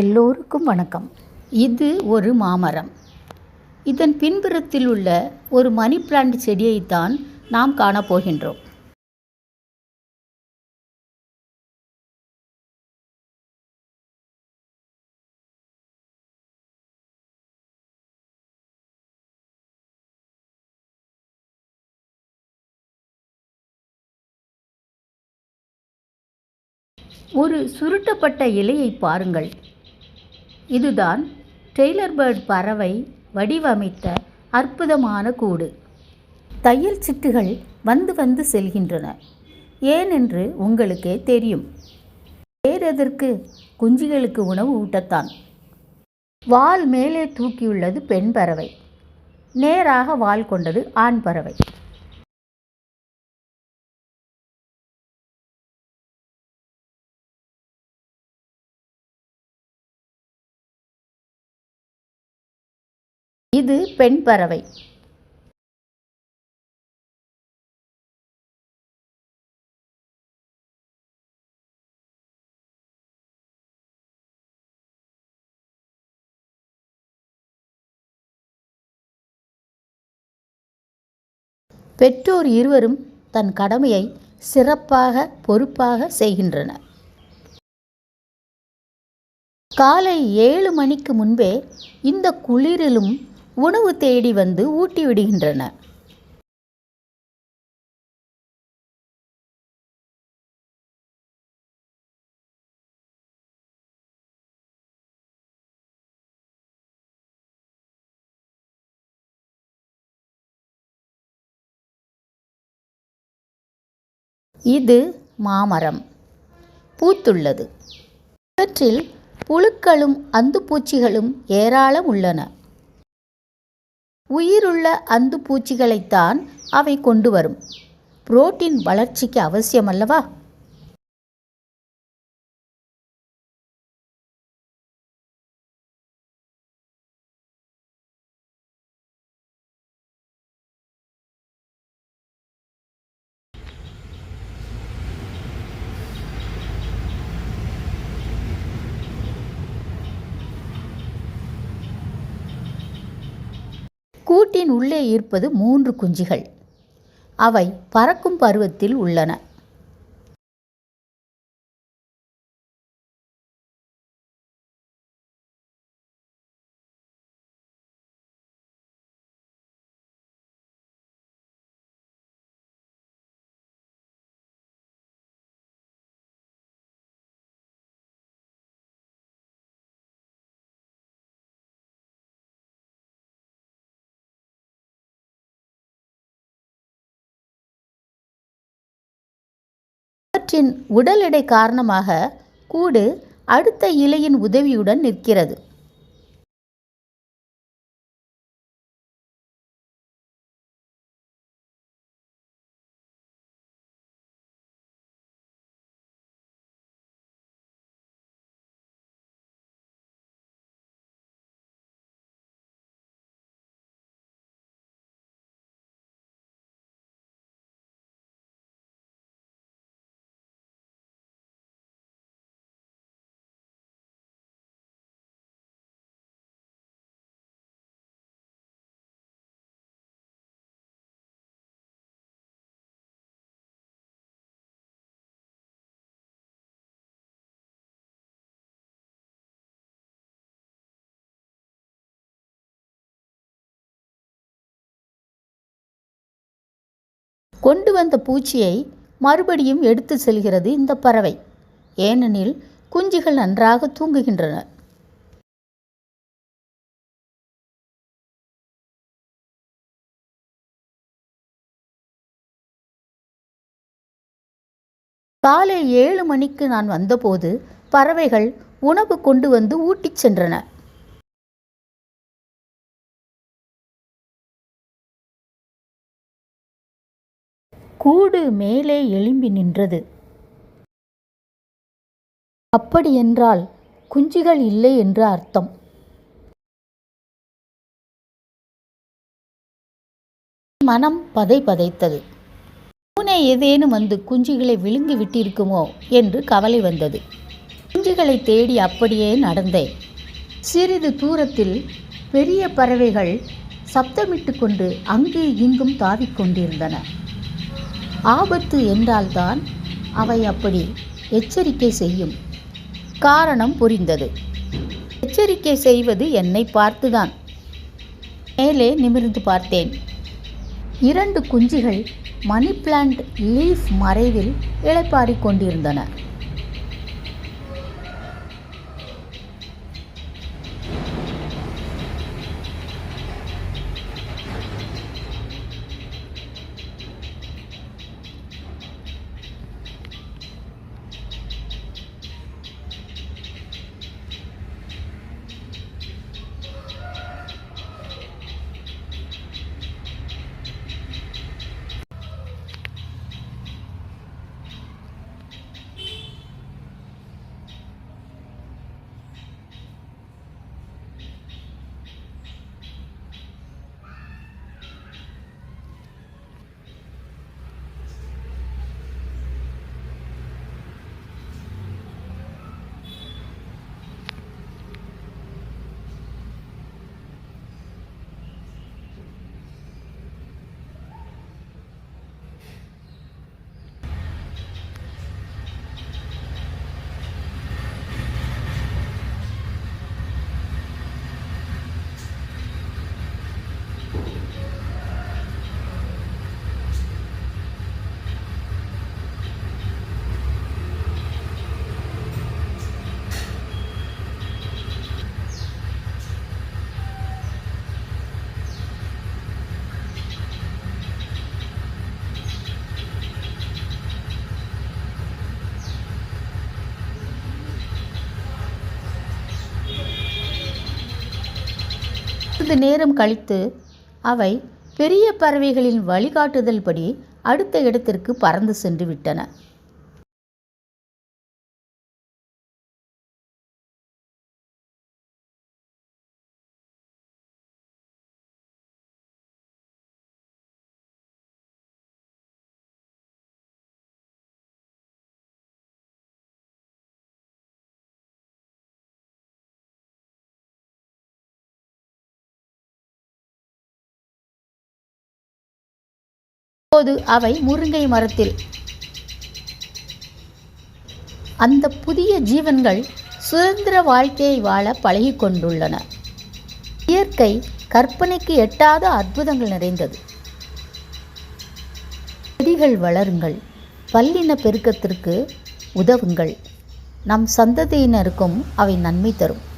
எல்லோருக்கும் வணக்கம். இது ஒரு மாமரம். இதன் பின்புறத்தில் உள்ள ஒரு மணி பிளான்ட் செடியைத்தான் நாம் காணப்போகின்றோம் ஒரு சுருட்டப்பட்ட இலையை பாருங்கள். இதுதான் டெய்லர் பேர்ட் பறவை வடிவமைத்த அற்புதமான கூடு. தையல் சிட்டுகள் வந்து வந்து செல்கின்றன. ஏனென்று உங்களுக்கே தெரியும். வேறெதற்கு குஞ்சுகளுக்கு உணவு ஊட்டத்தான். வால் மேலே தூக்கியுள்ளது பெண் பறவை. நேராக வால் கொண்டது ஆண் பறவை. இது பெண் பறவை. பெற்றோர் இருவரும் தன் கடமையை சிறப்பாக பொறுப்பாக செய்கின்றனர். காலை ஏழு மணிக்கு முன்பே இந்த குளிரிலும் உணவு தேடி வந்து ஊட்டி விடுகின்றன. இது மாமரம். பூத்துள்ளது. இவற்றில் புழுக்களும் அந்துப்பூச்சிகளும் ஏராளம் உள்ளன. உயிருள்ள அந்துப்பூச்சிகளைத்தான் அவை கொண்டு வரும் புரோட்டீன் வளர்ச்சிக்கு அவசியம் அல்லவா கூட்டின் உள்ளே இருப்பது மூன்று குஞ்சுகள். அவை பறக்கும் பருவத்தில் உள்ளன. அவற்றின் உடல் எடை காரணமாக கூடு அடுத்த இலையின் உதவியுடன் நிற்கிறது. கொண்டு வந்த பூச்சியை மறுபடியும் எடுத்து செல்கிறது இந்த பறவை. ஏனெனில் குஞ்சுகள் நன்றாக தூங்குகின்றன. காலை ஏழு மணிக்கு நான் வந்தபோது பறவைகள் உணவு கொண்டு வந்து ஊட்டிச் சென்றன. கூடு மேலே எழும்பி நின்றது. அப்படியென்றால் குஞ்சுகள் இல்லை என்று அர்த்தம். மனம் பதை பதைத்தது. பூனை ஏதேனும் வந்து குஞ்சுகளை விழுங்கி விட்டிருக்குமோ என்று கவலை வந்தது. குஞ்சுகளை தேடி அப்படியே நடந்தேன். சிறிது தூரத்தில் பெரிய பறவைகள் சப்தமிட்டு கொண்டு அங்கு இங்கும் தாவிக்கொண்டிருந்தன ஆபத்து என்றால்தான் அவை அப்படி எச்சரிக்கை செய்யும். காரணம் புரிந்தது. எச்சரிக்கை செய்வது என்னை பார்த்துதான். மேலே நிமிர்ந்து பார்த்தேன். இரண்டு குஞ்சுகள் மணி பிளான்ட் லீஃப் மறைவில் இளைப்பாறிக் கொண்டிருந்தன. சிறிது நேரம் கழித்து அவை பெரிய பறவைகளின் வழிகாட்டுதல் படி அடுத்த இடத்திற்கு பறந்து சென்று விட்டன. அப்போது அவை முருங்கை மரத்தில். அந்த புதிய ஜீவன்கள் சுதந்திர வாழ்க்கையை வாழ பழகி கொண்டுள்ளன. இயற்கை கற்பனைக்கு எட்டாத அற்புதங்கள் நிறைந்தது. செடிகள் வளருங்கள். பல்லின பெருக்கத்திற்கு உதவுங்கள். நம் சந்ததியினருக்கும் அவை நன்மை தரும்.